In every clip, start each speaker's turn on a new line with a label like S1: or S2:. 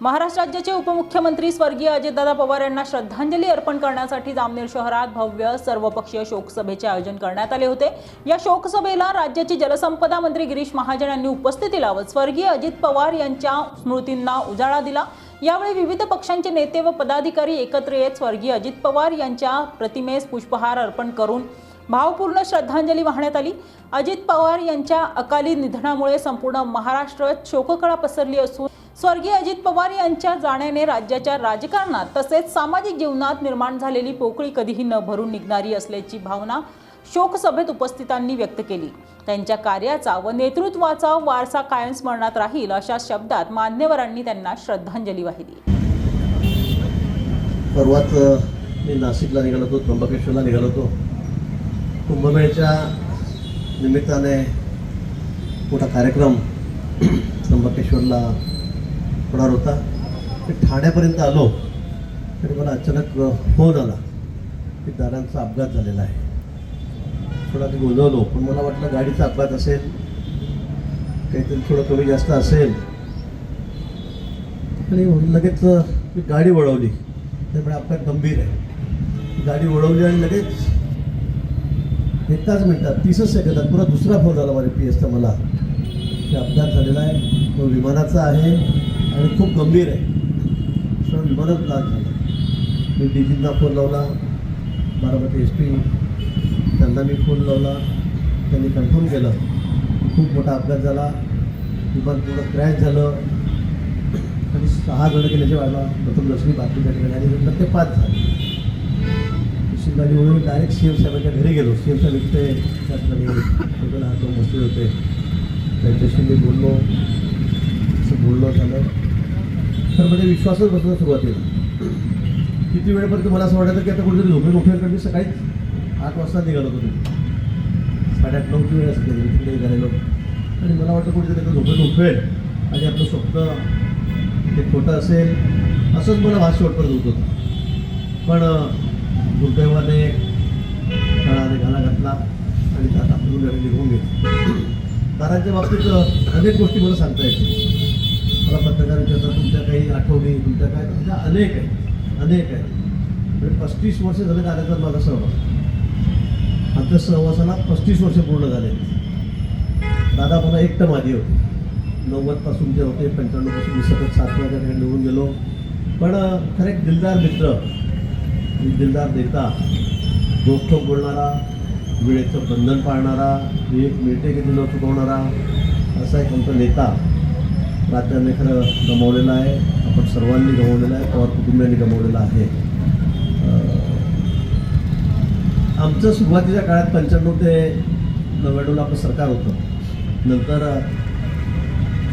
S1: महाराष्ट्र राज्याचे उपमुख्यमंत्री स्वर्गीय अजितदादा पवार यांना श्रद्धांजली अर्पण करण्यासाठी जामनेर शहरात भव्य सर्वपक्षीय शोकसभेचे आयोजन करण्यात आले होते. या शोकसभेला राज्याचे जलसंपदा मंत्री गिरीश महाजन यांनी उपस्थिती लावत स्वर्गीय अजित पवार यांच्या स्मृतींना उजाळा दिला. यावेळी विविध पक्षांचे नेते व पदाधिकारी एकत्र येत स्वर्गीय अजित पवार यांच्या प्रतिमेस पुष्पहार अर्पण करून भावपूर्ण श्रद्धांजली वाहण्यात आली. अजित पवार यांच्या अकाली निधनामुळे संपूर्ण महाराष्ट्रात शोककळा पसरली असून स्वर्गीय अजित पवार यांच्या जाण्याने राज्याच्या राजकारणात तसेच सामाजिक जीवनात निर्माण झालेली पोकळी कधीही न भरून निघणारी असल्याची भावना शोकसभेत उपस्थितांनी व्यक्त केली. त्यांच्या कार्याचा व नेतृत्वाचा वारसा कायम स्मरणात राहील अशा शब्दात मान्यवरांनी त्यांना श्रद्धांजली वाहिली.
S2: परवाच मी नाशिकला निघालो होतो त्र्यंबकेश्वरला निघालो होतो. कुंभमेळ्याच्या निमित्ताने मोठा कार्यक्रम त्र्यंबकेश्वरला होणार होता. मी ठाण्यापर्यंत आलो तरी मला अचानक फोन आला की दारांचा अपघात झालेला आहे. थोडा मी गोंधळलो पण मला वाटलं गाडीचा अपघात असेल काहीतरी थोडं कमी जास्त असेल. आणि लगेच मी गाडी वळवली. त्यामुळे अपघात गंभीर आहे. गाडी वळवली आणि लगेच एकाच मिनटात तीसच सेकंदात पुरा दुसरा फोन आला माझ्या पी एसचा मला. की अपघात झालेला आहे. तो विमानाचा आहे आणि खूप गंभीर आहे. सर विमानात लाग झाला. मी डीजींना फोन लावला. बारामती एस पी त्यांना मी फोन लावला. त्यांनी कन्फर्म केलं. खूप मोठा अपघात झाला. विमान पूर्ण क्रॅश झालं. आणि सहा जण गेल्याच्या वाढला प्रथम लक्ष्मी बातमी त्या ठिकाणी आणि नंतर ते पाच झाले दुसरी म्हणून डायरेक्ट सी एम साहेबांच्या घरी गेलो. सी एम साहेब इथे त्या हात बसले होते. त्यांच्याशी मी बोललो. असं बोलणं झालं तर म्हणजे विश्वासच बसला सुरुवातीला. किती वेळेपर्यंत मला असं वाटायचं की आता कुठेतरी झोपेल उठेल कारण मी सकाळीच आठ वाजता निघालो होतो. साडेआठ नऊची वेळ असते तिकडे निघालेलो. आणि मला वाटतं कुठेतरी आता झोपेल उठवेल आणि आपलं स्वप्न ते खोटं असेल असंच मला भाष्य शेवटपर्यंत होत होतं. पण दुर्दैवाने काळाने घाला घातला आणि त्यात आपण गाडी निघून गेली. दारांच्या बाबतीत अनेक गोष्टी मला सांगता येतील. मला पत्रकार विचारतात तुमच्या काही आठवणी तुमच्या काय? तुमच्या अनेक आहेत अनेक आहेत. म्हणजे पस्तीस वर्ष झाले दाराचा माझा सहवास. आमच्या सहवासाला पस्तीस वर्ष पूर्ण झाले. दादा मला एकटं माझी होती. नव्वदपासून जे होते पंच्याण्णवपासून मी सतत सात ठिकाणी निघून गेलो. पण खरं एक दिलदार मित्र दिलदार नेता रोखोक बोलणारा वेळेचं बंधन पाळणारा एक मिळते किती न चुकवणारा असा एक आमचा नेता राज्याने खरं गमावलेला आहे. आपण सर्वांनी गमावलेला आहे पवार कुटुंबियांनी गमावलेला आहे. आमचं सुरुवातीच्या काळात पंच्याण्णव ते नव्याण्णवला आपलं सरकार होतं. नंतर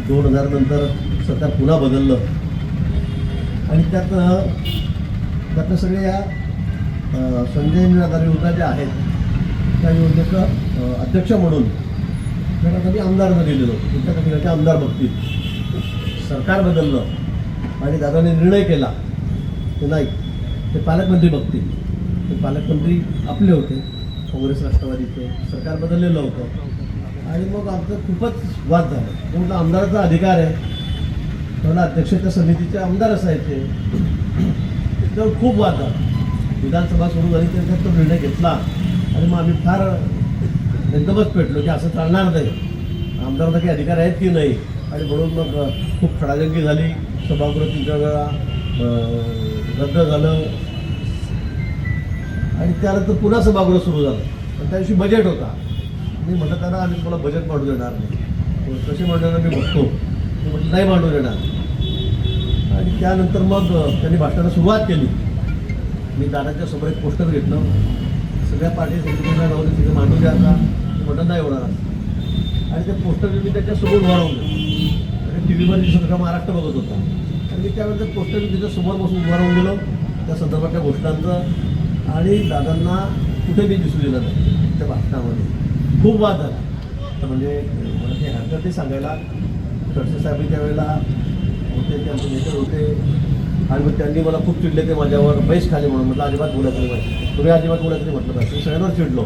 S2: दोन हजार नंतर सरकार पुन्हा बदललं. आणि त्यात त्यातलं सगळे या संजय निराधार योजना ज्या आहेत त्या योजनेचं अध्यक्ष म्हणून त्यांना कधी आमदार दिलेलं होतं. तुमच्या कधी आमदार बघतील. सरकार बदललं आणि दादाने निर्णय केला की नाही ते पालकमंत्री बघतील. ते पालकमंत्री आपले होते. काँग्रेस राष्ट्रवादीचे. सरकार बदललेलं होतं. आणि मग आमचं खूपच वाद झाला. तो आमदाराचा अधिकार आहे. त्याला अध्यक्षता समितीचे आमदार असायचे. त्यावर खूप वाद झाला. विधानसभा सुरू झाली त्याच्यात तो निर्णय घेतला. आणि मग आम्ही फार एकदमच पेटलो की असं चालणार नाही. आमदारांना काही अधिकार आहेत की नाही? आणि म्हणून मग खूप खडाजंगी झाली. सभागृह तीन वेळा रद्द झालं. आणि त्यानंतर पुन्हा सभागृह सुरू झालं. आणि त्या दिवशी बजेट होता. मी म्हटलं त्यांना आम्ही तुम्हाला बजेट मांडू देणार नाही. कसे मांडणार मी बघतो. मी म्हटलं नाही मांडू देणार. आणि त्यानंतर मग त्यांनी भाषणाला सुरुवात केली. मी दादाच्या समोर एक पोस्टर घेतलं. सगळ्या पार्टी संघटना जाऊन तिथे मांडू द्या आता. म्हटलं नाही होणार. आणि ते पोस्टर मी त्याच्यासमोर उभारवलं आणि टी व्हीवर सगळं महाराष्ट्र बघत होता. आणि मी त्यावेळेस ते पोस्टर मी त्याच्यासमोर बसून उभा गेलो. त्या संदर्भातल्या गोष्टांचं. आणि दादांना कुठे मी दिसू दिलं नाही त्या भाषणामध्ये. खूप वाद झाला. तर म्हणजे मला ते हरकत ते सांगायला. खडसे साहेब त्यावेळेला होते ते आमचे नेते होते. आणि मग त्यांनी मला खूप चिडले ते माझ्यावर बैस खाली म्हणून. म्हटलं अजिबात बोलायचं नाही पाहिजे तुम्ही अजिबात बोलायचं नाही म्हटलं पाहिजे मी सगळ्यांवर चिडलो.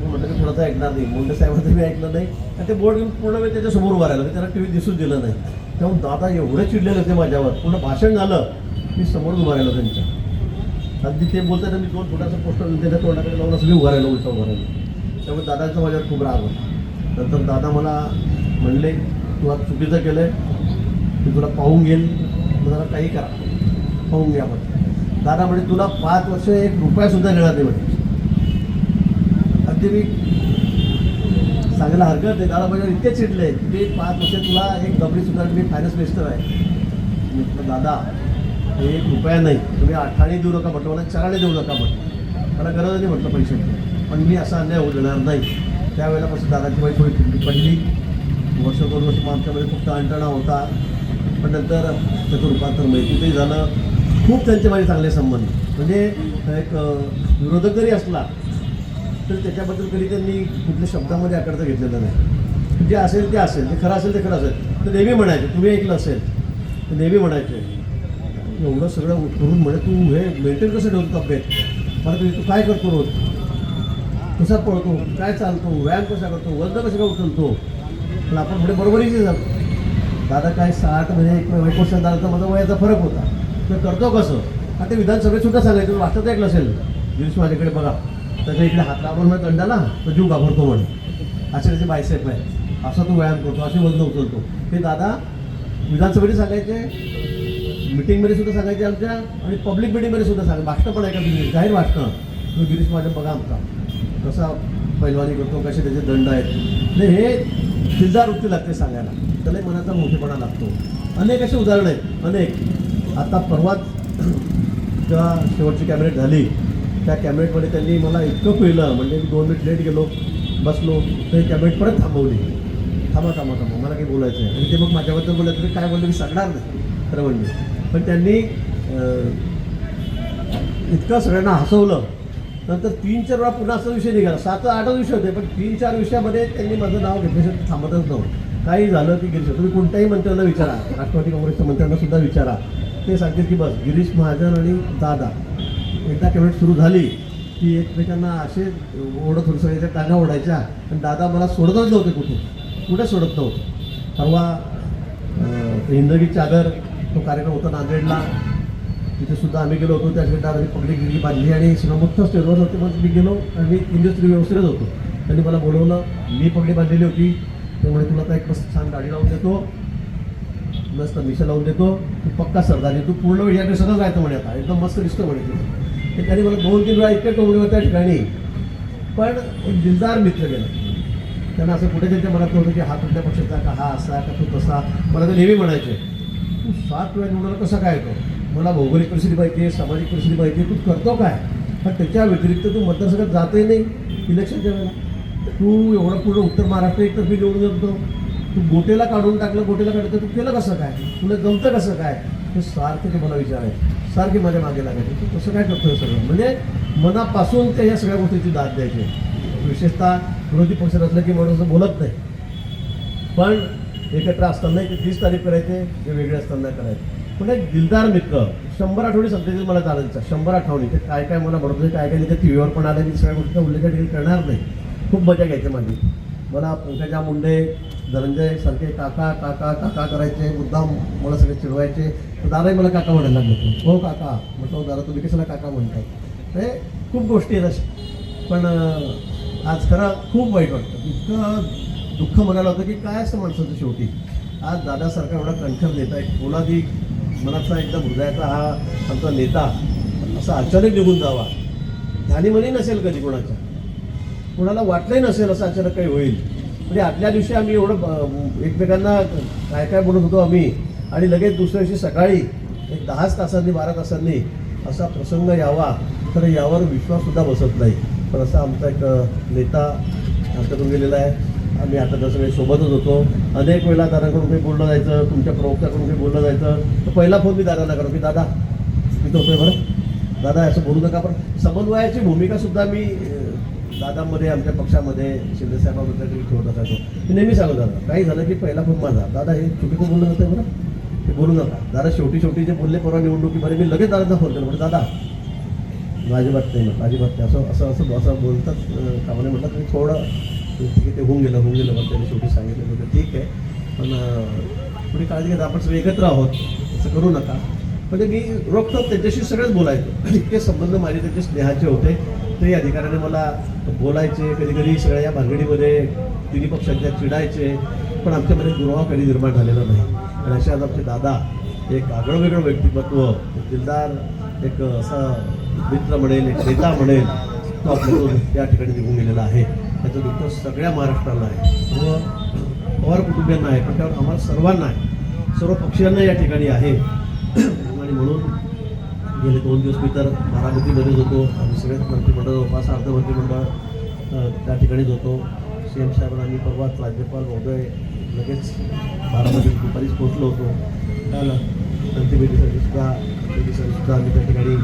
S2: मी म्हटलं की थोडासा ऐकणार नाही. मुंडे साहेबांचं मी ऐकलं नाही. आणि ते बोर्ड घेऊन पूर्ण वेळ त्याच्यासमोर उभा राहिलं. त्यांना टी व्ही दिसून दिलं नाही. तेव्हा दादा एवढे चिडलेले होते माझ्यावर. पूर्ण भाषण झालं. मी समोर उभा राहिलो त्यांच्या. अगदी ते बोलताना मी दोन थोडासा पोस्टर त्याच्या तोंडाकडे लावून असं मी उभा राहिलो उलटा उभा राहिलो. त्यामुळे दादाचा माझ्यावर खूप राग होता. नंतर दादा मला म्हणले तू आज चुकीचं केलं आहे मी तुला पाहून घेईल जरा काही करा. पाहून घ्या आपण दादा म्हणजे तुला पाच वर्ष एक रुपयासुद्धा देणार नाही म्हणे. अगदी मी सांगायला हरकत नाही. दादा म्हणजे इतके चिडले. की मी पाच वर्ष तुला एक डबरीसुद्धा मी फायनान्स मिनिस्टर आहे. म्हटलं दादा हे एक रुपया नाही. तुम्ही अठ्ठाणी देऊ नका म्हटलं मला चाराने देऊ नका म्हटलं. मला गरज नाही म्हटलं पैसे. पण मी असा अन्याय होऊ देणार नाही. त्यावेळेला कसं दादाची माझी थोडी पडली. वर्ष दोन वर्ष मग आमच्यामध्ये खूप ताणतणा होता. पण नंतर त्याचं रूपांतर मैत्रीतही झालं. खूप त्यांचे माझे चांगले संबंध. म्हणजे एक विरोधक जरी असला तर त्याच्याबद्दल कधी त्यांनी कुठल्या शब्दामध्ये आकडतं घेतलेलं नाही. जे असेल ते असेल ते खरं असेल ते खरं असेल. तर नेहमी म्हणायचे तुम्ही ऐकलं असेल. तर नेहमी म्हणायचे एवढं सगळं करून म्हणे तू हे मेंटेन कसं ठेवतो तब्येत मला तुझी तू काय करतो रोज? कसा पळतो? काय चालतो? व्यायाम कसा करतो? वजन कसं काय उचलतो? पण आपण पुढे बरोबरीचे जातो दादा काय साठ म्हणजे एक एक वर्ष दादा माझा वयाचा फरक होता. तर करतो कसं? आता ते विधानसभेत सुद्धा सांगायचं वाचत ऐकलं असेल. गिरीश माझ्याकडे बघा. त्याच्या इकडे हात लावून दंडाला तो जीव घाबरतो म्हणे असे त्याचे बायसेप आहे असा तो व्यायाम करतो असे वजन उचलतो. हे दादा विधानसभेत सांगायचे मिटिंगमध्ये सुद्धा सांगायचे आमच्या आणि पब्लिक मिटिंगमध्ये सुद्धा सांगा भाषणं पण ऐका तुम्ही? जाहीर भाषणं तुम्ही गिरीश माझ्या बघा आमचा. कसा पैलवानी करतो कसे त्याचे दंड आहेत. हे दिलदार वृत्ती लागते सांगायला. त्याला मनाचा मोठेपणा लागतो. अनेक असे उदाहरणं आहेत. अनेक. आता परवाच जेव्हा शेवटची कॅबिनेट झाली त्या कॅबिनेटमध्ये त्यांनी मला इतकं पिळलं. म्हणजे मी दोन मिनिट लेट गेलो बसलो तर कॅबिनेट परत थांबवली. थांबा थांबा थांबा. मला काही बोलायचं आहे. आणि ते मग माझ्याबद्दल बोलायचं तुम्ही काय बोललं? मी सांगणार नाही. खरं म्हणजे. पण त्यांनी इतकं सगळ्यांना हसवलं. नंतर तीन चार वेळा पुन्हा असा विषय निघाला. सात आठच विषय होते पण तीन चार विषयामध्ये त्यांनी माझं नाव घेतल्याशिवाय थांबतच नव्हतं. काही झालं की गिरीश तुम्ही कोणत्याही मंत्र्यांना विचारा. राष्ट्रवादी काँग्रेसच्या मंत्र्यांना सुद्धा विचारा. ते सांगतील की बस गिरीश महाजन आणि दादा एकदा कॅबिनेट सुरू झाली की एकमेकांना असे ओढत होते सगळ्याच्या टांगा ओढायच्या. आणि दादा मला सोडतच नव्हते कुठे कुठे सोडत नव्हते? परवा ते हिंदगी चादर तो कार्यक्रम होता नांदेडला. तिथे सुद्धा आम्ही गेलो होतो. त्या दादाने पगडी गिरली बांधली आणि सगळं मोठं स्टेजवर होते मग मी गेलो आणि मी इंडस्ट्री दिवस होतो. त्यांनी मला बोलवलं. मी पगडी बांधलेली होती. त्यामुळे तुला आता एक मस्त छान गाडी लावून देतो. मस्त मिशा लावून देतो. तू पक्का सरदार तू पूर्ण वेळ याकडे सगळं जायचं म्हणे आता. एकदम मस्त दिसतो म्हणे तू. ते त्यांनी मला दोन तीन वेळा इतके टोमले त्या ठिकाणी. पण एक दिलदार मित्र गेला. त्यांना असं कुठे त्यांच्या मनात होतं की हा कुठल्या पक्षाचा का हा असा का तू तसा. मला ते नेहमी म्हणायचे तू सात वेळा निवडायला कसा काय येतो? मला भौगोलिक परिस्थिती पाहिजे सामाजिक परिस्थिती पाहिजे तू करतो काय? पण त्याच्या व्यतिरिक्त तू मतदारसंघात जातही नाही. इलेक्शनच्या वेळेला तू एवढं पूर्ण उत्तर महाराष्ट्र एकतर्फी निवडून जातो तू गोटेला काढून टाकलं गोटेला काढलं तू केलं कसं काय? तुला जमतं कसं काय? हे सारखे ते मला विचारायचे सारखे माझ्या मागे लागायचे. तू कसं काय करतो हे सगळं? म्हणजे मनापासून त्या ह्या सगळ्या गोष्टीची दाद द्यायची. विशेषतः विरोधी पक्षात असलं की माणूस बोलत नाही. पण एकत्र असताना ते तीस तारीख करायचे ते वेगळे असताना करायचे. पण एक दिलदार मित्र शंभर आठवडी सध्याची मला चालायचं. शंभर आठवणी ते काय काय मला बरोबर काय काय नाही ते टी व्हीवर पण आले मी सगळ्या गोष्टीचा उल्लेख करणार नाही. खूप मजा घ्यायची माझी. मला पंकजा मुंडे धनंजय सारखे काका काका काका करायचे मुद्दाम मला सगळे चिडवायचे. तर दादाही मला काका म्हणायला लागले हो काका. म्हटलं "हो दादा तुम्ही कशाला काका म्हणताय? ते खूप गोष्टी आहेत अशा. पण आज खरं खूप वाईट वाटतं. इतकं दुःख म्हणायला होतं की काय असतं माणसाचं शेवटी. आज दादासारखा एवढा कणखर नेता एक कोणादी मनाचा एकदम हृदयाचा हा आमचा नेता असा अचानक निघून जावा. ध्यानीमनी नसेल कधी कोणाच्या. कोणाला वाटलंही नसेल असं अचानक काही होईल. म्हणजे आदल्या दिवशी आम्ही एवढं एकमेकांना काय काय बोलत होतो आम्ही आणि लगेच दुसऱ्या दिवशी सकाळी एक दहाच तासांनी बारा तासांनी असा प्रसंग यावा तर यावर विश्वाससुद्धा बसत नाही. पण असा आमचा एक नेता हातातून गेलेला आहे. आम्ही आता तर सगळे सोबतच होतो. अनेक वेळा दादाकडून काही बोललं जायचं तुमच्या प्रवक्त्याकडून काही बोललं जायचं. तर पहिला फोन मी दादाला करतो की दादा मी तो होतोय बरं. दादा असं बोलू नका पण समन्वयाची भूमिकासुद्धा मी दादामध्ये आमच्या पक्षामध्ये शिंदे साहेबाबद्दल ठेवत असायचो मी नेहमी सांगत दादा काही झालं की पहिला फोन माझा. दादा हे चुकीचं बोललं जातं बरं ते बोलू नका. दादा शेवटी शेवटी जे बोलले परवा निवडणुकीमध्ये मी लगेच दादांना फोन केला. म्हणजे दादा अजिबात नाही म्हटलं अजिबात नाही. असं असं असं असं बोलतात कामाने म्हटलं तुम्ही थोडं ते होऊन गेलं होऊन गेलं. मग त्यांनी शेवटी सांगितलं होतं ठीक आहे पण थोडी काळजी घेता आपण सगळे एकत्र आहोत असं करू नका. म्हणजे मी रोखतो त्यांच्याशी सगळंच बोलायचो. इतके संबंध माझे त्यांचे स्नेहाचे होते. कुठल्याही अधिकाऱ्याने मला बोलायचे कधी कधी सगळ्या या भानगडीमध्ये तिन्ही पक्षांच्या चिडायचे पण आमच्यामध्ये दुरावा कधी निर्माण झालेला नाही. आणि असे आज आमचे दादा एक आगळं वेगळं व्यक्तिमत्व दिलदार एक असा मित्र म्हणेल एक नेता म्हणेल तो आपल्याकडून त्या ठिकाणी निघून गेलेला आहे. त्याचं दुःख सगळ्या महाराष्ट्राला आहे. सर्व पवार कुटुंबियांना आहे पण त्यावर आम्हाला सर्वांना आहे. सर्व पक्षांना या ठिकाणी आहे. आणि म्हणून गेले दोन दिवस मी तर बारामतीमध्येच होतो. आम्ही सगळेच मंत्रिमंडळ जवळपास अर्ध मंत्रिमंडळ त्या ठिकाणीच होतो. सी एम साहेबांना आम्ही परवाच राज्यपाल महोदय लगेच बारामतीत दुपारीच पोचलो होतो. काल शांतीबेटीसाठी सुद्धा बेटीसाठी सुद्धा आम्ही त्या ठिकाणी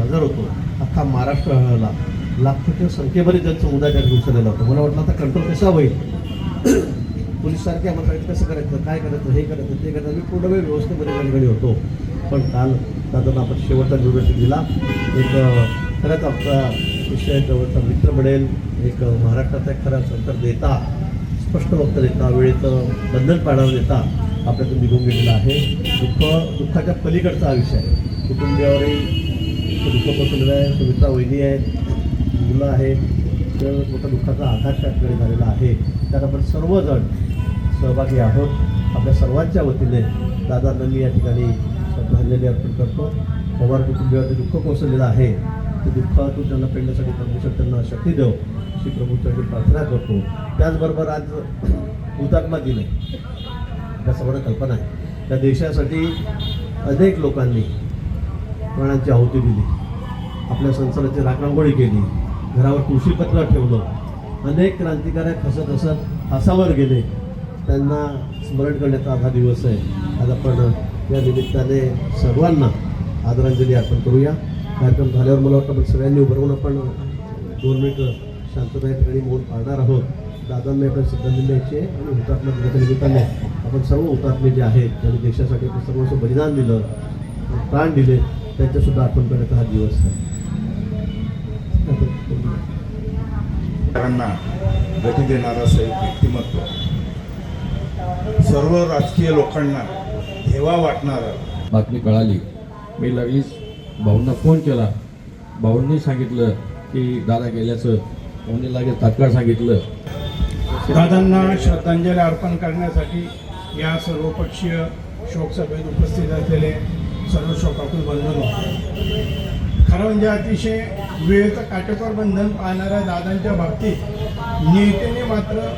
S2: हजर होतो. अख्खा महाराष्ट्र हळहळला लाखोच्या संख्येमध्ये जनसमुदाय त्या उचललेला होता. मला वाटलं आता कंट्रोल कसा होईल? पोलीससारखे आम्हाला कसं करायचं? काय करायचं? हे करायचं? ते करायचं? मी पूर्ण वेळ व्यवस्थेमध्ये त्या ठिकाणी होतो. पण काल दादांना आपण शेवटचा निर्देश दिला एक खरंच आमचा विषय जवळचा मित्र बनेल एक महाराष्ट्राचा एक खरा संतर नेता स्पष्ट वक्त देता वेळेचं बंधन पाळणारा देता आपल्यातून निघून गेलेला आहे. दुःख दुःखाच्या पलीकडचा हा विषय आहे. कुटुंबियावरही दुःख पसरलेलं आहे सुमित्रा वहिनी आहेत मुलं आहेत तर मोठा दुःखाचा आघात त्या झालेला आहे. त्यात आपण सर्वजण सहभागी आहोत. आपल्या सर्वांच्या वतीने दादांना मी या ठिकाणी श्रद्धांजली अर्पण करतो. पवार कुटुंबियांचं दुःख कोसळलेलं आहे. ते दुःखातून त्यांना पेडण्यासाठी परमेश्वर त्यांना शक्ती देव श्री प्रभूसाठी प्रार्थना करतो. त्याचबरोबर आज हुतात्मा दिन आहे. आपल्या सर्वांना कल्पना आहे. त्या देशासाठी अनेक लोकांनी प्राणांची आहुती दिली. आपल्या संसाराची राखरांगोळी केली. घरावर तुळशीपत्र ठेवलं. अनेक क्रांतिकारक हसत हसत हासावर गेले. त्यांना स्मरण करण्याचा हा दिवस आहे. आज आपण या निमित्ताने सर्वांना आदरांजली अर्पण करूया. कार्यक्रम झाल्यावर मला वाटतं आपण सगळ्यांनी उभं राहून आपण दोन मिनिटं शांतता या ठिकाणी मौन पाळणार आहोत. दादांना आपण श्रद्धांजली द्यायची आहे आणि हुतात्मा दिनाच्या निमित्ताने आपण सर्व हुतात्मे जे आहेत त्यांनी देशासाठी आपलं सर्वस्व बलिदान दिलं प्राण दिले त्यांच्यासुद्धा आठवण करण्याचा हा दिवस आहे.
S3: गती देणारं असं एक व्यक्तिमत्व. सर्व राजकीय लोकांना हेवा वाटणारं.
S4: बातमी कळाली. मी लगेच भाऊंना फोन केला. भाऊंनी सांगितलं की दादा गेल्याचं. भाऊंनी लगेच तात्काळ सांगितलं.
S5: दादांना श्रद्धांजली अर्पण करण्यासाठी या सर्वपक्षीय शोकसभेत उपस्थित असलेले सर्व शोकाकुल बंधन खरं म्हणजे अतिशय वेळेचं काटेकोर बंधन पाहणाऱ्या दादांच्या बाबतीत नेत्याने मात्र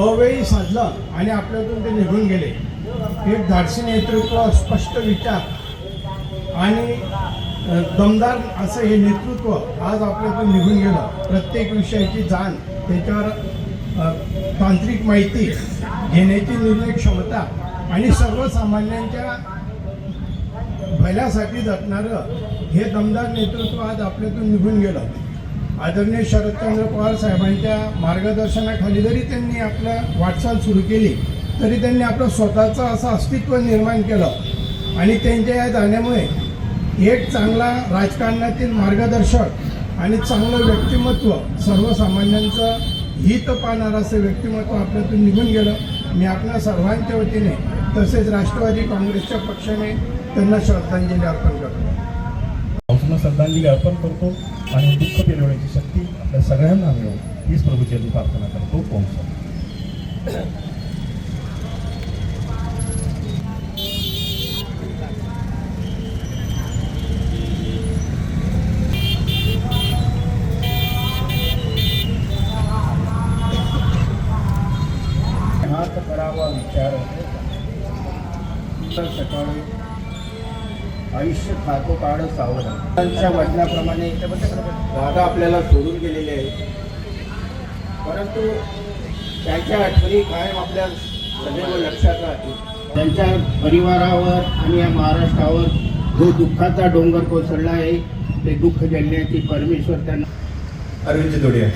S5: अवेळी साधलं आणि आपल्यातून ते निघून गेले. एक धाडसी नेतृत्व स्पष्ट विचार आणि दमदार असं हे नेतृत्व आज आपल्यातून निघून गेलं. प्रत्येक विषयाची जाण त्याच्यावर तांत्रिक माहिती घेण्याची निर्णय क्षमता आणि सर्वसामान्यांच्या भल्यासाठी जगणारं हे दमदार नेतृत्व आज आपल्यातून निघून गेलं. आदरणीय शरदचंद्र पवार साहेबांच्या मार्गदर्शनाखाली जरी त्यांनी आपलं वाटचाल सुरू केली तरी त्यांनी आपलं स्वतःचं असं अस्तित्व निर्माण केलं. आणि त्यांच्या या जाण्यामुळे एक चांगला राजकारणातील मार्गदर्शक आणि चांगलं व्यक्तिमत्व सर्वसामान्यांचं हित पाहणारं असं व्यक्तिमत्व आपल्यातून निघून गेलं. मी आपल्या सर्वांच्या वतीने तसेच राष्ट्रवादी काँग्रेसच्या पक्षाने त्यांना श्रद्धांजली अर्पण करतो.
S6: श्रद्धांजली अर्पण करतो आणि दुःख पेलवण्याची शक्ती आपल्या सगळ्यांना मिळो हीच प्रभूची प्रार्थना करतो. पाऊस
S5: काळ सावध. त्यांच्या म्हटल्याप्रमाणे दादा आपल्याला सोडून गेलेले आहे. परंतु त्यांच्या आठवणी कायम आपल्या सदैव लक्षात राहतील. त्यांच्या परिवारावर आणि या महाराष्ट्रावर जो दुःखाचा डोंगर कोसळला आहे ते दुःख जगण्याची परमेश्वर त्यांना
S3: अरविंद जोडिया.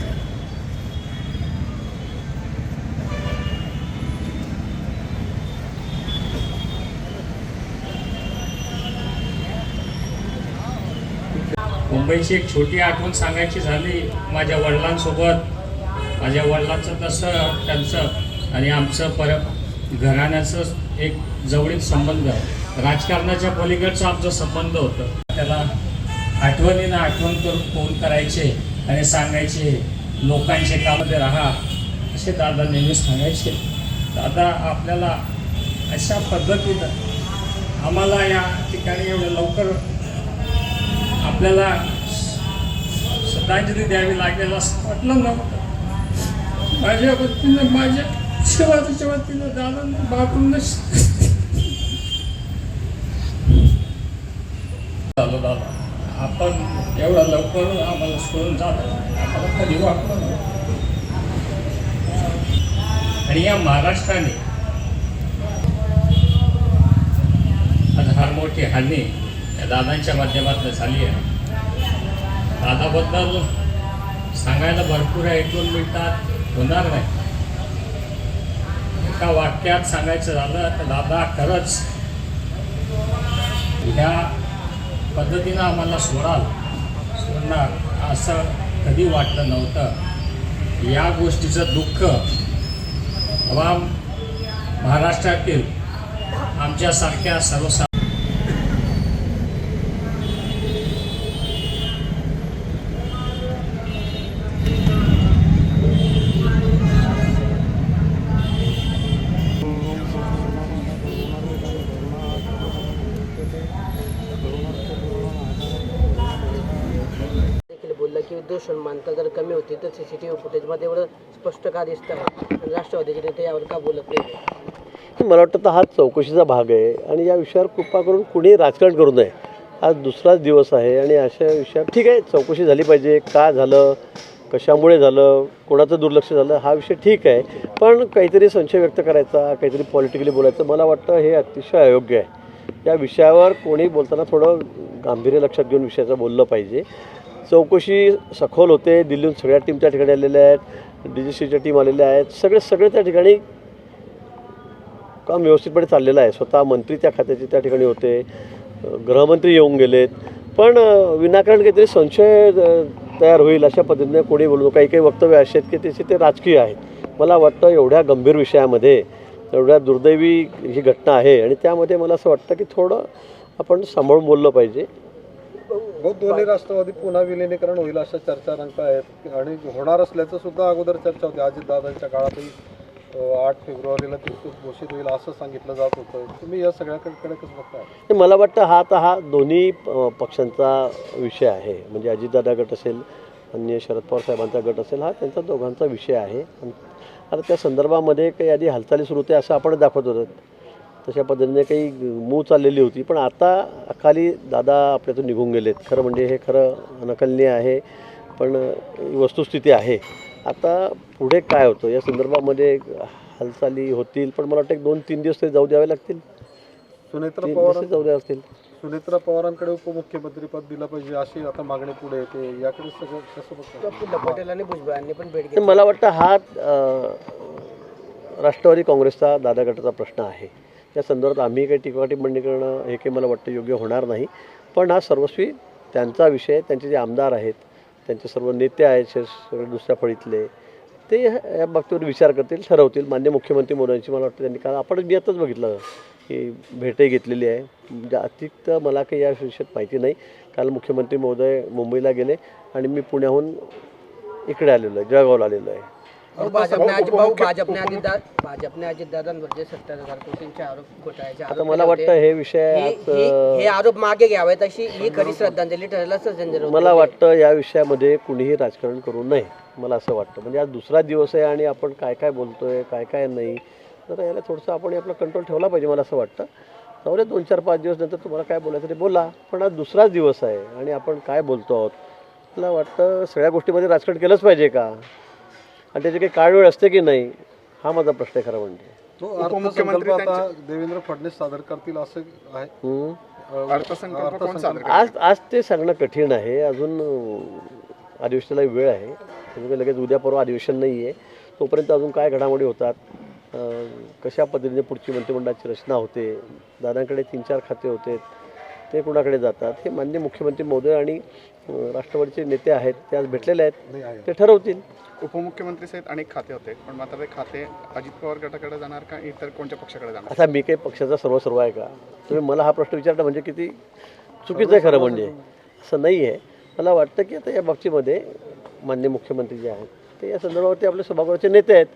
S7: मुंबईची एक छोटी आठवण सांगायची झाली माझ्या वडिलांसोबत. माझ्या वडिलांचं तसं त्यांचं आणि आमचं पर घराण्याचं एक जवळीक संबंध. राजकारणाच्या पलीकडचा आमचा संबंध होतं. त्याला आठवणीनं आठवण करून फोन करायचे आणि सांगायचे लोकांचे कामध्ये राहा. असे दादा नेहमी सांगायचे. दादा आपल्याला अशा पद्धतीनं आम्हाला या ठिकाणी एवढं लवकर आपल्याला श्रद्धांजली द्यावी लागेल असं वाटलं नव्हतं. माझ्या वतीनं माझ्या शिवाजीच्या वतीनं दादा बाबूंना झालं दादा आपण एवढा लवकर आम्हाला सोडून जात आम्हाला कधी वाटलं आणि या महाराष्ट्राने आज फार मोठी हानी या दादांच्या माध्यमातून झाली आहे. दादाबद्दल सांगायला भरपूर आहे एक दोन मिनिटात होणार नाही. एका वाक्यात सांगायचं झालं तर दादा खरंच ह्या पद्धतीनं आम्हाला सोडाल सोडणार असं कधी वाटलं नव्हतं. या गोष्टीचं दुःख हवा महाराष्ट्रातील आमच्यासारख्या सर्वसा
S8: बोललं मानता जर कमी होती तर सी सी टी व्ही फुटेजमध्ये एवढं स्पष्ट का दिसतं राष्ट्रवादीचे नेते यावर का बोलत नाही
S2: मला वाटतं तर हा चौकशीचा भाग आहे. आणि या विषयावर कृपा करून कुणी राजकारण करू नये. आज दुसराच दिवस आहे आणि अशा विषयावर ठीक आहे चौकशी झाली पाहिजे. का झालं? कशामुळे झालं? कोणाचं दुर्लक्ष झालं? हा विषय ठीक आहे. पण काहीतरी संशय व्यक्त करायचा काहीतरी पॉलिटिकली बोलायचं मला वाटतं हे अतिशय अयोग्य आहे. या विषयावर कोणी बोलताना थोडं गांभीर्य लक्षात घेऊन विषयाचं बोललं पाहिजे. चौकशी सखोल होते. दिल्लीहून सगळ्या टीम त्या ठिकाणी आलेल्या आहेत. डी जी सीच्या टीम आलेल्या आहेत. सगळे सगळे त्या ठिकाणी काम व्यवस्थितपणे चाललेलं आहे. स्वतः मंत्री त्या खात्याचे त्या ठिकाणी होते. गृहमंत्री येऊन गेलेत. पण विनाकारण काहीतरी संशय तयार होईल अशा पद्धतीने कोणी बोलतो काही काही वक्तव्य असे आहेत की त्याचे ते राजकीय आहेत. मला वाटतं एवढ्या गंभीर विषयामध्ये एवढ्या दुर्दैवी ही घटना आहे आणि त्यामध्ये मला असं वाटतं की थोडं आपण सांभाळून बोललं पाहिजे.
S9: हो दोन्ही राष्ट्रवादी पुन्हा विलिनीकरण होईल अशा चर्चा रंगत आहेत. आणि होणार असल्याचं सुद्धा अगोदर चर्चा होती. अजितदादांच्या काळातही आठ फेब्रुवारीला ते घोषित होईल असं सांगितलं जात होतं. तुम्ही या सगळ्याकडे कसं बघताय
S2: मला वाटतं हा आता हा दोन्ही पक्षांचा विषय आहे. म्हणजे अजितदादा गट असेल अन्य शरद पवार साहेबांचा गट असेल हा त्यांचा दोघांचा विषय आहे. आणि आता त्या संदर्भामध्ये काही आधी हालचाली सुरू होते असं आपण दाखवत होतो. तशा पद्धतीने काही मूव चाललेली होती. पण आता अकाली दादा आपल्यातून निघून गेलेत. खरं म्हणजे हे खरं अनकलनीय आहे पण ही वस्तुस्थिती आहे. आता पुढे काय होतं? या संदर्भामध्ये हालचाली होतील पण मला वाटतं एक दोन तीन दिवस तरी जाऊ द्यावे लागतील.
S9: सुनेत्रा पवार
S2: जाऊ द्यावे लागतील.
S9: सुनेत्रा पवारांकडे उपमुख्यमंत्री पद दिलं पाहिजे अशी आता मागणी पुढे येते. याकडे सगळं कसं
S8: पटेल आणि भुजबळांनी पण भेट घेतली.
S2: मला वाटतं हा राष्ट्रवादी काँग्रेसचा दादा गटाचा प्रश्न आहे. त्या संदर्भात आम्ही काही टीका टिप्पणी करणं हे काही मला वाटतं योग्य होणार नाही. पण हा सर्वस्वी त्यांचा विषय त्यांचे जे आमदार आहेत त्यांचे सर्व नेते आहेत सगळे दुसऱ्या फळीतले ते या बाबतीवर विचार करतील ठरवतील. मान्य मुख्यमंत्री मोदयांची मला वाटतं त्यांनी कारण आपण मी आताच बघितलं की भेटही घेतलेली आहे. म्हणजे अतिरिक्त मला काही या विषयात माहिती नाही. काल मुख्यमंत्री महोदय मुंबईला गेले आणि मी पुण्याहून इकडे आलेलो आहे जळगावला आलेलो आहे.
S8: भाजपने आज भाऊ भाजपने अजितदा भाजपने अजितदादांवर जे सत्तर हजार कोटींचे आरोप घोटाळ्याचे
S2: आता
S8: आरोप
S2: मला वाटतं हे विषय
S8: हे-
S2: आज
S8: हे हे आरोप मागे घ्यावेत अशी ही खरी श्रद्धांजली ठरेल असं संजय राऊत
S2: मला. वाटतं या विषयामध्ये कुणीही राजकारण करू नये मला असं वाटतं. म्हणजे आज दुसरा दिवस आहे आणि आपण काय काय बोलतोय काय काय नाही तर याला थोडंसं आपण आपला कंट्रोल ठेवला पाहिजे मला असं वाटतं. जाऊ दे दोन चार पाच दिवस नंतर तुम्हाला काय बोलायचं ते बोला. पण आज दुसराच दिवस आहे आणि आपण काय बोलतो आहोत? मला वाटतं सगळ्या गोष्टीमध्ये राजकारण केलंच पाहिजे का? आणि त्याची काही काळ वेळ असते की नाही हा माझा प्रश्न आहे खरं म्हणजे.
S9: तो अर्थसंकल्प आता देवेंद्र फडणवीस सादर करतील असं आहे?
S2: आज आज ते सांगणं कठीण आहे. अजून अं, अधिवेशनाला वेळ आहे. लगेच उद्या परवा अधिवेशन नाही आहे तोपर्यंत अजून काय घडामोडी होतात? अं, कशा पद्धतीने पुढची मंत्रिमंडळाची रचना होते? दादांकडे तीन चार खाते होते. ते कुणाकडे जातात हे मान्य मुख्यमंत्री महोदय आणि राष्ट्रवादीचे नेते आहेत ते आज भेटलेले आहेत. ते ठरवतील.
S9: उपमुख्यमंत्री सहित अनेक खाते होते पण मात्र ते खाते अजित पवार गटाकडे जाणार का इतर कोणत्या पक्षाकडे जाणार?
S2: आता मी काही पक्षाचा सर्व सर्व आहे का? तुम्ही मला हा प्रश्न विचारला म्हणजे किती चुकीचं आहे खरं म्हणजे. असं नाही आहे. मला वाटतं की आता या बाबतीमध्ये मान्य मुख्यमंत्री जे आहेत ते या संदर्भावरती आपले सभागृहाचे नेते आहेत.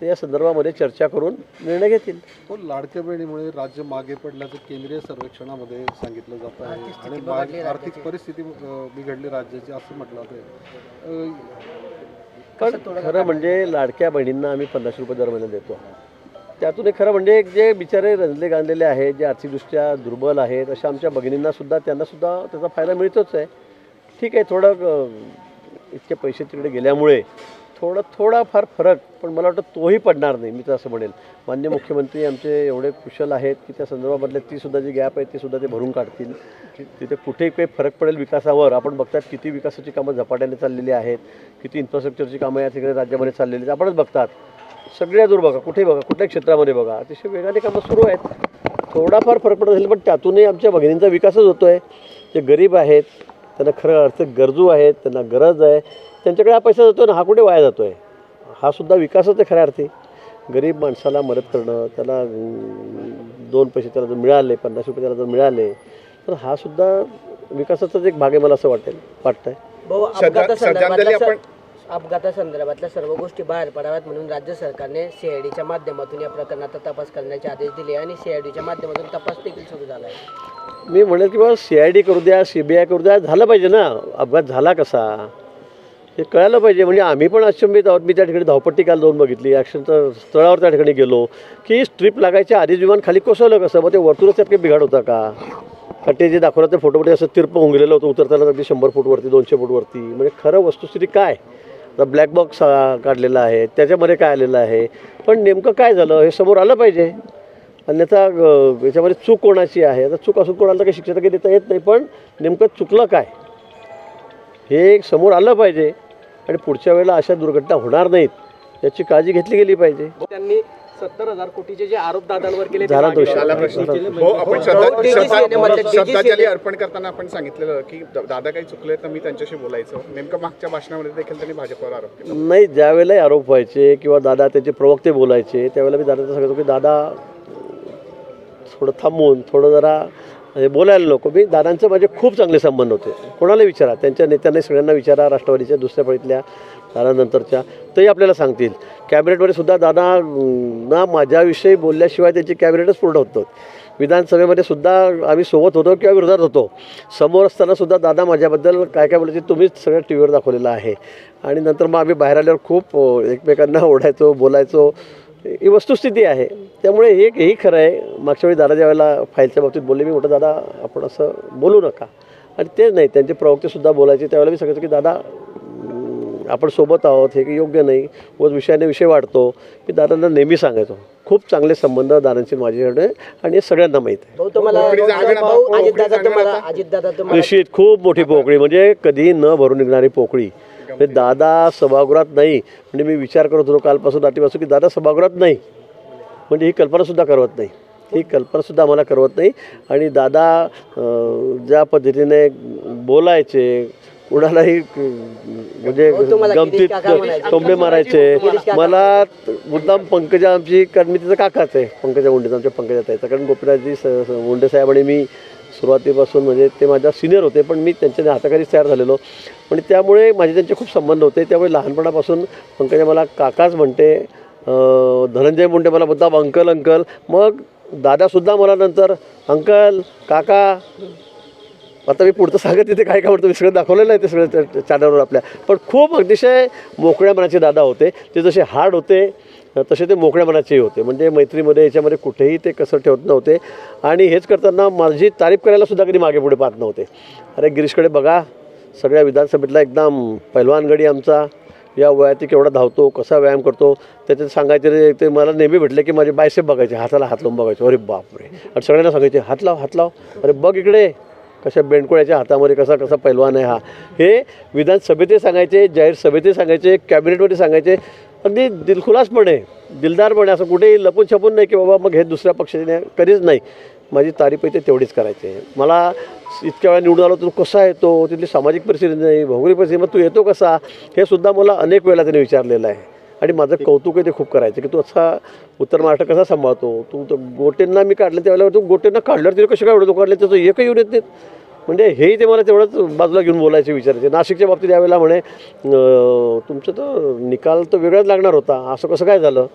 S2: ते या संदर्भामध्ये चर्चा करून निर्णय घेतील.
S9: तो लाडक्या बहिणीमुळे राज्य मागे पडल्याचं केंद्रीय सर्वेक्षणामध्ये सांगितलं जात आहे. आणि मागे आर्थिक परिस्थिती बिघडली राज्याची असं म्हटलं जातं
S2: पण खरं म्हणजे लाडक्या बहिणींना आम्ही पन्नास रुपये दर महिन्यात देतो. त्यातून एक खरं म्हणजे जे बिचारे रंजले गांजलेले आहेत जे आर्थिकदृष्ट्या दुर्बल आहेत अशा आमच्या भगिनींना सुद्धा त्यांना सुद्धा त्याचा फायदा मिळतोच आहे. ठीक आहे थोडं इतके पैसे तिकडे गेल्यामुळे थोडं थोडाफार फरक पण मला वाटतं तोही पडणार नाही. मी तर असं म्हणेल. मान्य मुख्यमंत्री आमचे एवढे कुशल आहेत की त्या संदर्भामधल्या ती सुद्धा जी गॅप आहे ती सुद्धा ते भरून काढतील. तिथे कुठेही काही फरक पडेल विकासावर. आपण बघतात किती विकासाची कामं झपाट्याने चाललेली आहेत किती इन्फ्रास्ट्रक्चरची कामं या ठिकाणी राज्यामध्ये चाललेली आहेत. आपणच बघतात. सगळ्या दूर बघा कुठेही बघा कुठल्याही क्षेत्रामध्ये बघा. अतिशय वेगाने कामं सुरू आहेत. थोडाफार फरक पडत असेल पण त्यातूनही आमच्या भगिनींचा विकासच होतो आहे जे गरीब आहेत त्यांना खरं अर्थ गरजू आहेत त्यांना गरज आहे. त्यांच्याकडे हा पैसा जातो ना हा कुठे वाया जातो आहे हा सुद्धा विकासच आहे खऱ्या अर्थी. गरीब माणसाला मदत करणं त्याला दोन पैसे त्याला जर मिळाले पन्नास रुपये त्याला जर मिळाले तर हा सुद्धा विकासाचाच एक भाग आहे मला असं वाटेल वाटतंय.
S8: भाऊ अपघातासंदर्भातल्या अपघातासंदर्भातल्या सर्व गोष्टी बाहेर पडाव्यात म्हणून राज्य सरकारने सीआयडीच्या माध्यमातून या प्रकरणाचा तपास करण्याचे आदेश दिले आणि सीआयडीच्या माध्यमातून तपास देखील सुरू झाला आहे
S2: मी म्हणेल की बाबा सी आय डी करू द्या सी बी आय करू द्या झालं पाहिजे ना? अपघात झाला कसा? हे कळायला पाहिजे. म्हणजे आम्ही पण अचंबित आहोत. मी त्या ठिकाणी धावपट्टी काल जाऊन बघितली. ॲक्शनच्या स्थळावर त्या ठिकाणी गेलो. की स्ट्रीप लागायच्या आधीच विमान खाली कोसळलं कसं? मग ते वर्तुळच त्यात काही बिघाड होता का? का ते जे दाखवलं ते फोटोमध्ये असं तिरप होऊन गेलेलं होतं. उतरताना अगदी शंभर फूटवरती दोनशे फूटवरती म्हणजे खरं वस्तुस्थिती काय? आता ब्लॅक बॉक्स काढलेला आहे. त्याच्यामध्ये काय आलेलं आहे? पण नेमकं काय झालं? हे समोर आलं पाहिजे. अन्यथा याच्यामध्ये चूक कोणाची आहे? आता चूक असून कोणाला काही शिक्षा काही देता येत नाही. पण नेमकं चुकलं काय? हे समोर आलं पाहिजे. आणि पुढच्या वेळेला अशा दुर्घटना होणार नाहीत याची काळजी घेतली गेली पाहिजे.
S8: त्यांनी सत्तर हजार कोटीचे जे आरोप दादांवर केले
S2: झाला विषय.
S9: हो श्रद्धांजली
S8: DGCA
S9: अर्पण करताना आपण सांगितलेलं की दादा काही चुकले तर मी त्यांच्याशी बोलायचं. नेमकं मागच्या भाषणामध्ये देखील त्यांनी भाजपवर आरोप केला.
S2: नाही ज्यावेळेला आरोप व्हायचे किंवा दादा त्याचे प्रवक्ते बोलायचे त्यावेळेला मी दादाचं सांगायचो की दादा थोडं थांबून थोडं जरा हे बोलायला नको. मी दादांचे माझे खूप चांगले संबंध होते. कोणाला विचारा? त्यांच्या नेत्यांना सगळ्यांना विचारा राष्ट्रवादीच्या दुसऱ्या फळीतल्या दादानंतरच्या. तेही आपल्याला सांगतील. कॅबिनेटमध्ये सुद्धा दादा ना माझ्याविषयी बोलल्याशिवाय त्यांची कॅबिनेटच पूर्ण होतं विधानसभेमध्ये सुद्धा आम्ही सोबत होतो किंवा विरोधात होतो. समोर असताना सुद्धा दादा माझ्याबद्दल काय काय बोलायचे तुम्हीच सगळं टी व्हीवर दाखवलेलं आहे. आणि नंतर मग आम्ही बाहेर आल्यावर खूप एकमेकांना ओढायचो बोलायचो. ही वस्तुस्थिती आहे. त्यामुळे हे हेही खरं आहे. मागच्या वेळी दादा ज्यावेळेला फाईलच्या बाबतीत बोलले मी म्हटलं दादा आपण असं बोलू नका. आणि तेच नाही त्यांचे प्रवक्तेसुद्धा बोलायचे. त्यावेळेला मी सांगायचो की दादा आपण सोबत आहोत हे काही योग्य नाही. व विषयाने विषय वाढतो. मी दादांना नेहमी सांगायचो खूप चांगले संबंध दादांचे माझ्याकडे आणि हे सगळ्यांना माहीत आहे. निश्चित खूप मोठी पोकळी. म्हणजे कधी न भरून निघणारी पोकळी. म्हणजे दादा सभागृहात नाही. म्हणजे मी विचार करत होतो कालपासून रात्रीपासून की दादा सभागृहात नाही. म्हणजे ही कल्पनासुद्धा करवत नाही. ही कल्पनासुद्धा आम्हाला करवत नाही. आणि दादा ज्या पद्धतीने बोलायचे कुणालाही म्हणजे
S8: हो,
S2: गमतीत. टोंबे मारायचे.
S8: काका.
S2: मला मुद्दाम पंकजा आमची कारण मी तिचं काकाच आहे. पंकजा मुंडे आमच्या पंकजा ताईचा कारण गोपीनाथजी स- मुंडे साहेब आणि मी सुरुवातीपासून म्हणजे ते माझ्या सिनियर होते पण मी त्यांच्या हाताखालीच तयार झालेलो आणि त्यामुळे माझे त्यांचे खूप संबंध होते त्यामुळे लहानपणापासून पंकजा मला काकाच म्हणते धनंजय मुंडे मला मुद्दाम अंकल अंकल मग दादासुद्धा मला नंतर अंकल काका आता मी पुढचं सांगत तिथे काय काय म्हणतो मी सगळं दाखवलेलं आहे ते सगळं चॅनलवर आपल्या पण खूप अतिशय मोकळ्या मनाचे दादा होते ते जसे हार्ड होते तसे ते मोकळ्या मनाचेही होते. म्हणजे मैत्रीमध्ये याच्यामध्ये कुठेही ते कसं ठेवत नव्हते. आणि हेच करताना माझी तारीफ करायला सुद्धा कधी मागे पुढे पाहत नव्हते. अरे गिरीशकडे बघा सगळ्या विधानसभेतला एकदम पैलवानगडी आमचा. या वयात केवढा धावतो कसा व्यायाम करतो त्याच्यात सांगायचे रे ते मला नेहमी भेटले की माझे बायसेप बघायचे हाताला हात लावून बघायचे. अरे बापरे. आणि सगळ्यांना सांगायचे हात लाव हात लाव. अरे बघ इकडे कशा बेंडकोळ्याच्या हातामध्ये कसा कसा पैलवान आहे हा. हे विधानसभेतही सांगायचे जाहीर सभेतही सांगायचे कॅबिनेटमध्ये सांगायचे अगदी दिलखुलासपणे दिलदारपणे असं कुठेही लपून छपून नाही की बाबा मग हे दुसऱ्या पक्षाने कधीच नाही. माझी तारीफ आहे ते तेवढीच करायची आहे. मला इतक्या वेळा निवडून आलो तू कसा येतो? तिथली सामाजिक परिस्थिती नाही भौगोलिक परिस्थिती मग तू येतो कसा? हे सुद्धा मला अनेक वेळा त्याने विचारलेलं आहे. आणि माझं कौतुक आहे ते खूप करायचं की तू असा उत्तर महाराष्ट्र कसा सांभाळतो? तू तर गोटेंना मी काढलं त्यावेळेला तू गोटेंना काढल्यावर तिने कसे काय एवढं काढले त्याचं एकही येऊन येत नाहीत. म्हणजे हेही ते मला तेवढंच बाजूला घेऊन बोलायचे विचारायचे. नाशिकच्या बाबतीत यावेळेला म्हणे तुमचं तर निकाल तर वेगळाच लागणार होता. असं कसं काय झालं?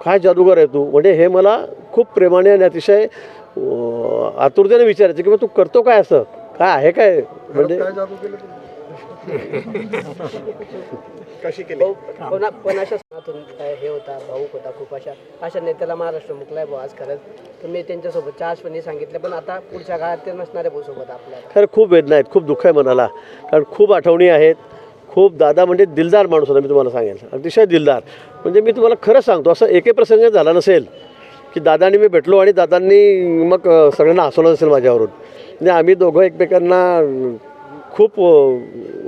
S2: काय जादूगार आहे तू? म्हणजे हे मला खूप प्रेमाने आणि अतिशय आतुरतेने विचारायचं की मग तू करतो काय असं? काय आहे काय? म्हणजे
S9: कशी केली?
S8: भाऊ पण अशा सणातून काय हे होता भाऊक होता खूप अशा अशा नेत्याला महाराष्ट्र मुकलाय भाऊ आज खरंच. तुम्ही त्यांच्यासोबत आठवणी सांगितल्या पण आता पुढच्या काळात ते नसणार भाऊ सोबत आपल्याला.
S2: खरं खूप वेदना आहेत खूप दुःख आहे मनाला. कारण खूप आठवणी आहेत. खूप दादा म्हणजे दिलदार माणूस होता मी तुम्हाला सांगेल. अतिशय दिलदार. म्हणजे मी तुम्हाला खरं सांगतो असं एकही प्रसंग झाला नसेल की दादांनी मी भेटलो आणि दादांनी मग सगळ्यांना हसवलं असेल माझ्यावरून. म्हणजे आम्ही दोघं एकमेकांना खूप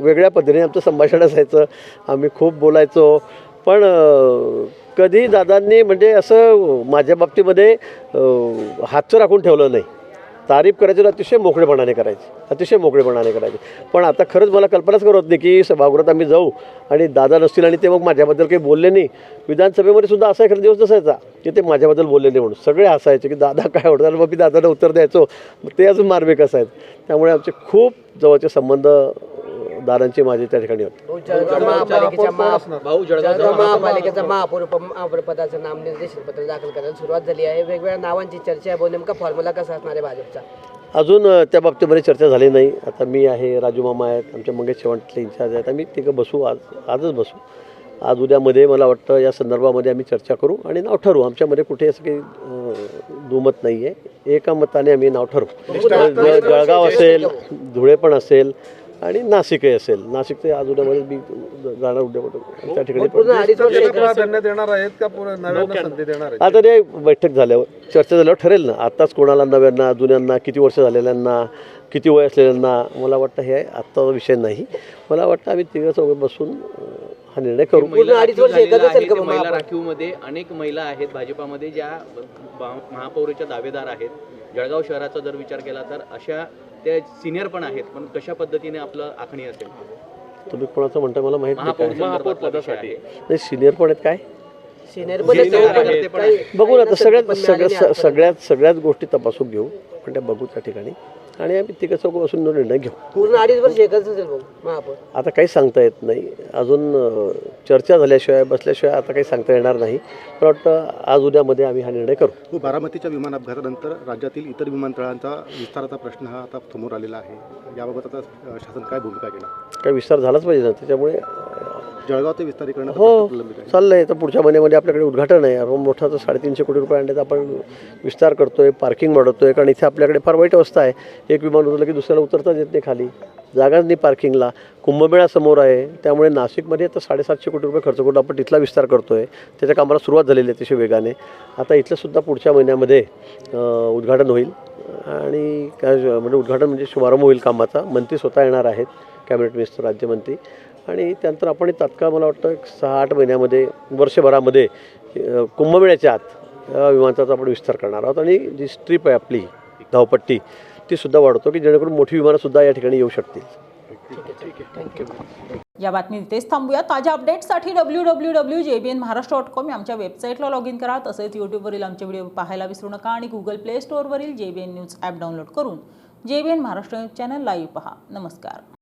S2: वेगळ्या पद्धतीने आमचं संभाषण असायचं. आम्ही खूप बोलायचो. पण कधी दादांनी म्हणजे असं माझ्या बाबतीमध्ये हातचं राखून ठेवलं नाही. तारीफ करायची तर अतिशय मोकळेपणाने करायची. अतिशय मोकळेपणाने करायची. पण आता खरंच मला कल्पनाच करत नाही की सभागृहात आम्ही जाऊ आणि दादा नसतील आणि ते मग माझ्याबद्दल काही बोलले नाही. विधानसभेमध्ये सुद्धा असा एखादा दिवस नसायचा की ते माझ्याबद्दल बोलले नाही म्हणून. सगळे हसायचे की दादा काय आवडतात मग मी दादाला उत्तर द्यायचो. मग ते अजून मार्मिक असायचं. त्यामुळे आमचे खूप जवळचे संबंध अं, दादांचे माझे त्या ठिकाणी
S8: महापालिकेचा महापौर पदाचं नामनिर्देशन पत्र दाखल करायला सुरुवात झाली आहे. वेगवेगळ्या नावांची चर्चा आहे नेमका फॉर्म्युला कसा असणार आहे भाजपचा?
S2: अजून त्या बाबतीमध्ये चर्चा झाली नाही. आता मी आहे राजू मामा आहेत आमच्या मंगेश चव्हाणतले इन्चार्ज आहेत. आम्ही तिघं बसू आज आजच बसू. आज उद्यामध्ये मला वाटतं या संदर्भामध्ये आम्ही चर्चा करू आणि नाव ठरवू. आमच्यामध्ये कुठे असं काही दुमत नाही आहे एका मताने आम्ही नाव ठरवू. जळगाव असेल धुळे पण असेल आणि नाशिकही असेल. नाशिकचे आज उद्यामध्ये मी जाणार उद्या त्या ठिकाणी
S9: आहेत
S2: आता ते बैठक झाल्यावर चर्चा झाल्यावर ठरेल ना. आत्ताच कोणाला नव्यांना जुन्यांना किती वर्ष झालेल्यांना किती वय असलेल्यांना मला वाटतं हे आत्ताचा विषय नाही. मला वाटतं आम्ही तिघं चौघे बसून हा निर्णय करू.
S8: पूर्ण अडीच वर्ष एकच असेल का भाऊ
S10: महिला? राखीवमध्ये अनेक महिला आहेत. भाजपामध्ये ज्या महापौरीच्या दावेदार आहेत जळगाव शहराचा जर विचार केला तर अशा त्या सिनियर पण आहेत पण कशा पद्धतीने आपलं आखणी असेल?
S2: तुम्ही कोणाचं म्हणता मला माहीत नाही.
S10: महापौर
S2: सिनियर पण आहेत काय?
S10: ते
S2: बघू ना सगळ्यात
S8: नसेल, पण
S2: सगळ्या
S8: मिळालेली
S2: स- सगळ्यात सगळ्याच गोष्टी तपासून घेऊ. पण त्या बघू त्या ठिकाणी. आणि आम्ही तिघं चौघं बसून निर्णय घेऊ.
S8: पूर्ण अडीच वर्ष एकच असेल महापौर
S2: आता काही सांगता येत नाही. अजून चर्चा झाल्याशिवाय बसल्याशिवाय आता काही सांगता येणार नाही. मला वाटतं आज उद्यामध्ये आम्ही हा निर्णय करू.
S11: हो बारामतीच्या विमान अपघातानंतर राज्यातील इतर विमानतळांचा विस्ताराचा प्रश्न हा आता समोर आलेला आहे. याबाबत आता शासन काय भूमिका घेणार?
S2: काही विस्तार झालाच पाहिजे ना. त्याच्यामुळे
S11: जळगाव ते विस्तारीकरणाचा
S2: हो.
S11: प्रलंबित आहे?
S2: तर पुढच्या महिन्यामध्ये आपल्याकडे उद्घाटन आहे. रोम मोठा तर साडेतीनशे कोटी रुपये आणण्याचा आपण विस्तार करतोय पार्किंग वाढवतोय. कारण इथे आपल्याकडे फार वाईट अवस्था आहे. एक विमान उतरलं की दुसऱ्याला उतरताच येत नाही खाली. जागाच नाही पार्किंगला कुंभमेळा समोर आहे. त्यामुळे नाशिकमध्ये आता साडेसातशे कोटी रुपये खर्च करून आपण तिथला विस्तार करतोय. त्याच्या कामाला सुरुवात झालेली आहे अतिशय वेगाने. आता इथलं सुद्धा पुढच्या महिन्यामध्ये उद्घाटन होईल. आणि काय म्हणजे उद्घाटन म्हणजे शुभारंभ होईल कामाचा. मंत्री स्वतः येणार आहेत. कॅबिनेट मिनिस्टर राज्यमंत्री. आणि त्यानंतर आपण तात्काळ मला वाटतं एक सहा आठ महिन्यामध्ये वर्षभरामध्ये कुंभमेळ्याच्या आत या विमानाचा आपण विस्तार करणार आहोत. आणि जी स्ट्रीप आहे आपली धावपट्टी ती सुद्धा वाढवतो की जेणेकरून मोठी विमानंसुद्धा या ठिकाणी येऊ शकतील.
S1: या बातमी इथेच थांबूया. ताज्या अपडेट्ससाठी W W W J B N Maharashtra dot com आमच्या वेबसाईटला लॉग इन करा. तसेच यूट्यूबवरील आमचे व्हिडिओ पाहायला विसरू नका आणि Google play स्टोअरवरील J B N news app download करून J B N Maharashtra news channel live पहा. नमस्कार.